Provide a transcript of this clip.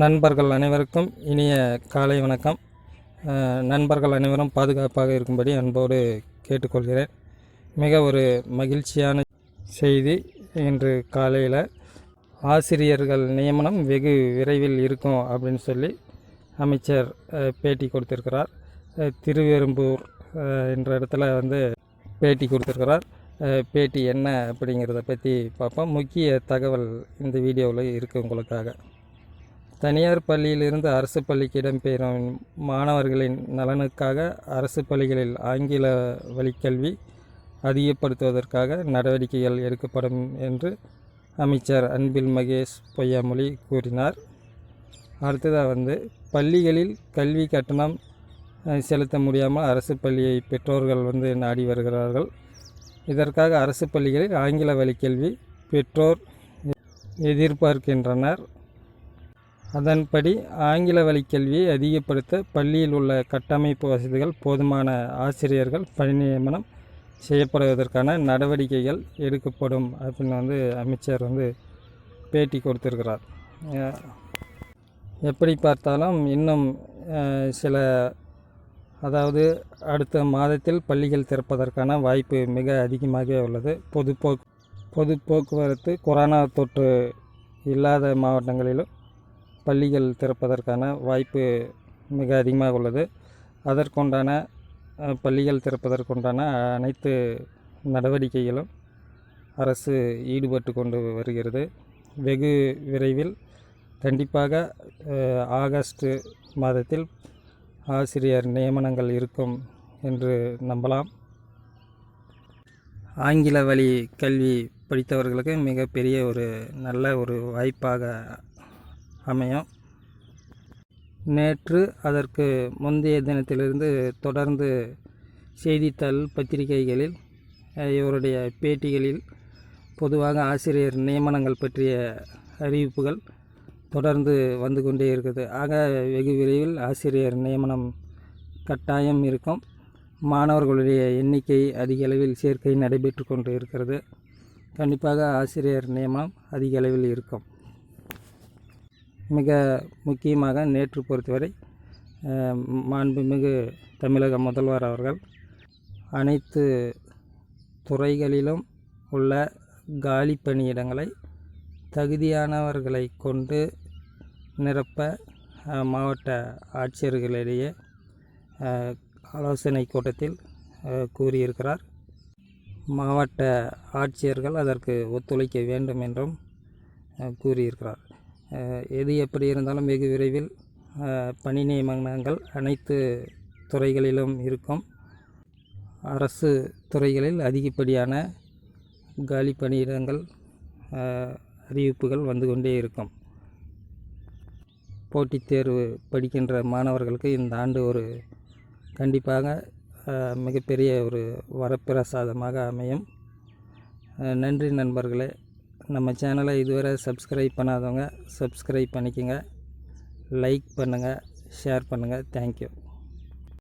நண்பர்கள் அனைவருக்கும் இனிய காலை வணக்கம். நண்பர்கள் அனைவரும் பாதுகாப்பாக இருக்கும்படி அன்போடு கேட்டுக்கொள்கிறேன். மிக ஒரு மகிழ்ச்சியான செய்தி இன்று காலையில். ஆசிரியர்கள் நியமனம் வெகு விரைவில் இருக்கும் அப்படின்னு சொல்லி அமைச்சர் பேட்டி கொடுத்திருக்கிறார். திருவெரும்பூர் என்ற இடத்துல வந்து பேட்டி கொடுத்திருக்கிறார். பேட்டி என்ன அப்படிங்கிறத பற்றி பார்ப்போம். முக்கிய தகவல் இந்த வீடியோவில் இருக்குது உங்களுக்காக. தனியார் பள்ளியிலிருந்து அரசு பள்ளிக்கு இடம்பெறும் மாணவர்களின் நலனுக்காக அரசு பள்ளிகளில் ஆங்கில வழிக்கல்வி அதிகப்படுத்துவதற்காக நடவடிக்கைகள் எடுக்கப்படும் என்று அமைச்சர் அன்பில் மகேஷ் பொய்யாமொழி கூறினார். அடுத்ததாக வந்து பள்ளிகளில் கல்வி கட்டணம் செலுத்த முடியாமல் அரசு பள்ளியை பெற்றோர்கள் வந்து நாடி வருகிறார்கள். இதற்காக அரசு பள்ளிகளில் ஆங்கில வழிக்கல்வி பெற்றோர் எதிர்பார்க்கின்றனர். அதன்படி ஆங்கில வழி கல்வியை அதிகப்படுத்த பள்ளியில் உள்ள கட்டமைப்பு வசதிகள் போதுமான ஆசிரியர்கள் பணி நியமனம் செய்யப்படுவதற்கான நடவடிக்கைகள் எடுக்கப்படும் அப்படின்னு வந்து அமைச்சர் வந்து பேட்டி கொடுத்துருக்கிறார். எப்படி பார்த்தாலும் இன்னும் சில அதாவது அடுத்த மாதத்தில் பள்ளிகள் திறப்பதற்கான வாய்ப்பு மிக அதிகமாக உள்ளது. பொது போக்கு பொது போக்குவரத்து கொரோனா தொற்று இல்லாத மாவட்டங்களிலும் பள்ளிகள் திறப்பதற்கான வாய்ப்பு மிக அதிகமாக உள்ளது. அதற்குண்டான பள்ளிகள் திறப்பதற்குண்டான அனைத்து நடவடிக்கைகளும் அரசு ஈடுபட்டு கொண்டு வருகிறது. வெகு விரைவில் கண்டிப்பாக ஆகஸ்ட் மாதத்தில் ஆசிரியர் நியமனங்கள் இருக்கும் என்று நம்பலாம். ஆங்கில வழி கல்வி படித்தவர்களுக்கு மிகப்பெரிய ஒரு நல்ல ஒரு வாய்ப்பாக அமையும். நேற்று அதற்கு முந்தைய தினத்திலிருந்து தொடர்ந்து செய்தித்தாள் பத்திரிகைகளில் இவருடைய பேட்டிகளில் பொதுவாக ஆசிரியர் நியமனங்கள் பற்றிய அறிவிப்புகள் தொடர்ந்து வந்து கொண்டே இருக்குது. ஆக வெகு விரைவில் ஆசிரியர் நியமனம் கட்டாயம் இருக்கும். மாணவர்களுடைய எண்ணிக்கை அதிக அளவில் சேர்க்கை நடைபெற்று கொண்டு இருக்கிறது. கண்டிப்பாக ஆசிரியர் நியமனம் அதிக அளவில் இருக்கும். மிக முக்கியமாக நேற்று பொறுத்தவரை மாண்புமிகு தமிழக முதல்வர் அவர்கள் அனைத்து துறைகளிலும் உள்ள காலி பணியிடங்களை தகுதியானவர்களை கொண்டு நிரப்ப மாவட்ட ஆட்சியர்களிடையே ஆலோசனை கூட்டத்தில் கூறியிருக்கிறார். மாவட்ட ஆட்சியர்கள் அதற்கு ஒத்துழைக்க வேண்டும் என்றும் கூறியிருக்கிறார். எது எப்படி இருந்தாலும் வெகு விரைவில் பணி நியமனங்கள் அனைத்து துறைகளிலும் இருக்கும். அரசு துறைகளில் அதிகப்படியான காலி பணியிடங்கள் அறிவிப்புகள் வந்து கொண்டே இருக்கும். போட்டித் தேர்வு படிக்கின்ற மாணவர்களுக்கு இந்த ஆண்டு ஒரு கண்டிப்பாக மிகப்பெரிய ஒரு வரப்பிரசாதமாக அமையும். நன்றி நண்பர்களே. நம்ம சேனலை இதுவரை சப்ஸ்கிரைப் பண்ணாதவங்க சப்ஸ்கிரைப் பண்ணிக்கோங்க. லைக் பண்ணுங்கள் ஷேர் பண்ணுங்கள் தேங்க்யூ